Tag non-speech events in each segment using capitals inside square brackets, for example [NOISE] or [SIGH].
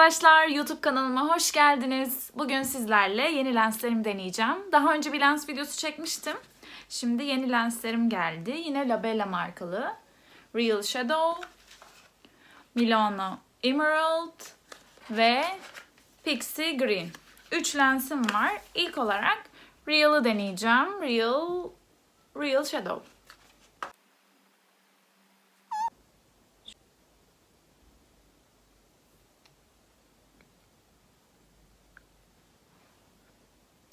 arkadaşlar, YouTube kanalıma hoş geldiniz. Bugün sizlerle yeni lenslerimi deneyeceğim. Daha önce bir lens videosu çekmiştim. Şimdi yeni lenslerim geldi. Yine Labella markalı. Real Shadow, Milano Emerald ve Pixie Green. 3 lensim var. İlk olarak Real'ı deneyeceğim. Real Real Shadow.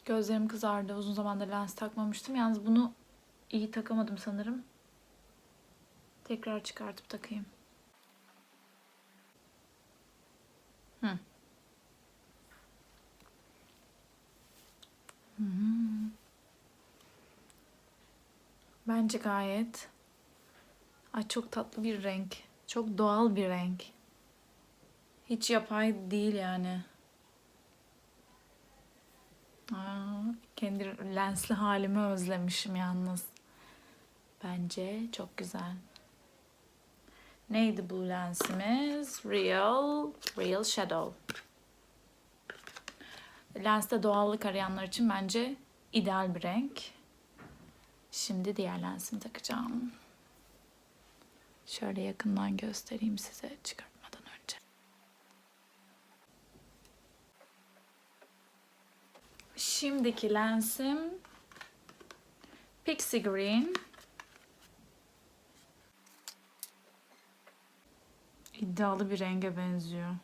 Gözlerim kızardı. Uzun zamandır lens takmamıştım. Yalnız bunu iyi takamadım sanırım. Tekrar çıkartıp takayım. Hmm. Bence gayet Ay çok tatlı bir renk. Çok doğal bir renk. Hiç yapay değil yani. Kendi lensli halimi özlemişim yalnız. Bence çok güzel. Neydi bu lensimiz? Real, Real Shadow. Lenste doğallık arayanlar için bence ideal bir renk. Şimdi diğer lensimi takacağım. Şöyle yakından göstereyim size çıkartmadan önce. Şimdiki lensim Pixie Green. İddialı bir renge benziyor.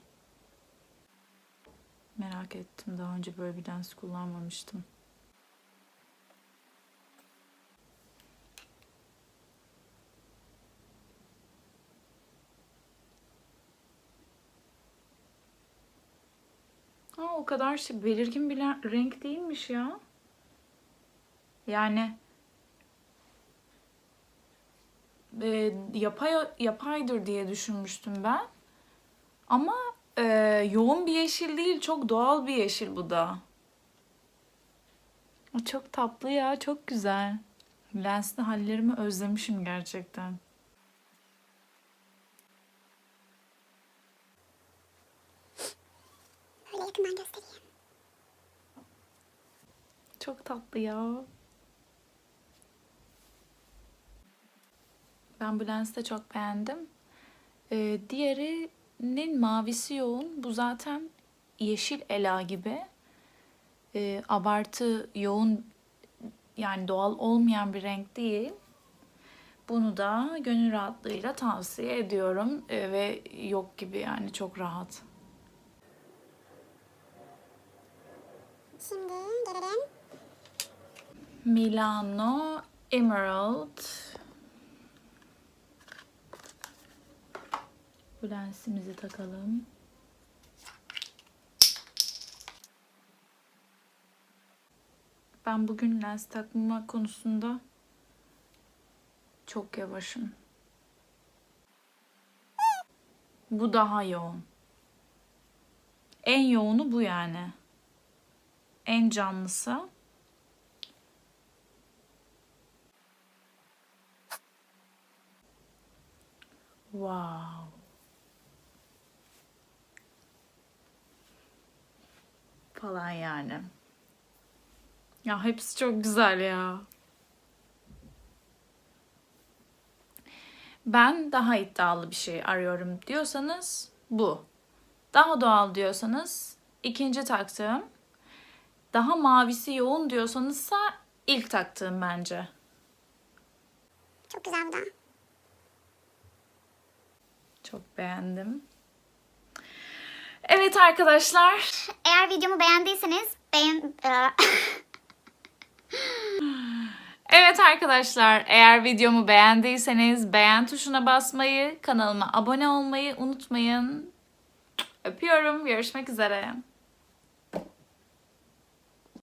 Merak ettim. Daha önce böyle bir lens kullanmamıştım. Aa, o kadar şey belirgin bir renk değilmiş ya. Yani e, yapay yapaydır diye düşünmüştüm ben. Ama e, yoğun bir yeşil değil, çok doğal bir yeşil bu da. O çok tatlı ya, çok güzel. Lensli hallerimi özlemişim gerçekten. Böyle yakından göstereyim. Çok tatlı ya. Ben bu lensi de çok beğendim. Ee, diğerinin mavisi yoğun. Bu zaten yeşil ela gibi. Ee, abartı yoğun yani doğal olmayan bir renk değil. Bunu da gönül rahatlığıyla tavsiye ediyorum. Ee, ve yok gibi yani çok rahat. Şimdi gelelim. Milano Emerald. Bu lensimizi takalım. Ben bugün lens takma konusunda çok yavaşım. Bu daha yoğun. En yoğunu bu yani. En canlısı. Wow. Falan yani. Ya hepsi çok güzel ya. Ben daha iddialı bir şey arıyorum diyorsanız bu. Daha doğal diyorsanız ikinci taktığım. Daha mavisi yoğun diyorsanızsa ilk taktığım bence. Çok güzel bu da. Çok beğendim. Evet arkadaşlar. Eğer videomu beğendiyseniz beğen... [LAUGHS] Evet arkadaşlar eğer videomu beğendiyseniz beğen tuşuna basmayı, kanalıma abone olmayı unutmayın. Öpüyorum. Görüşmek üzere.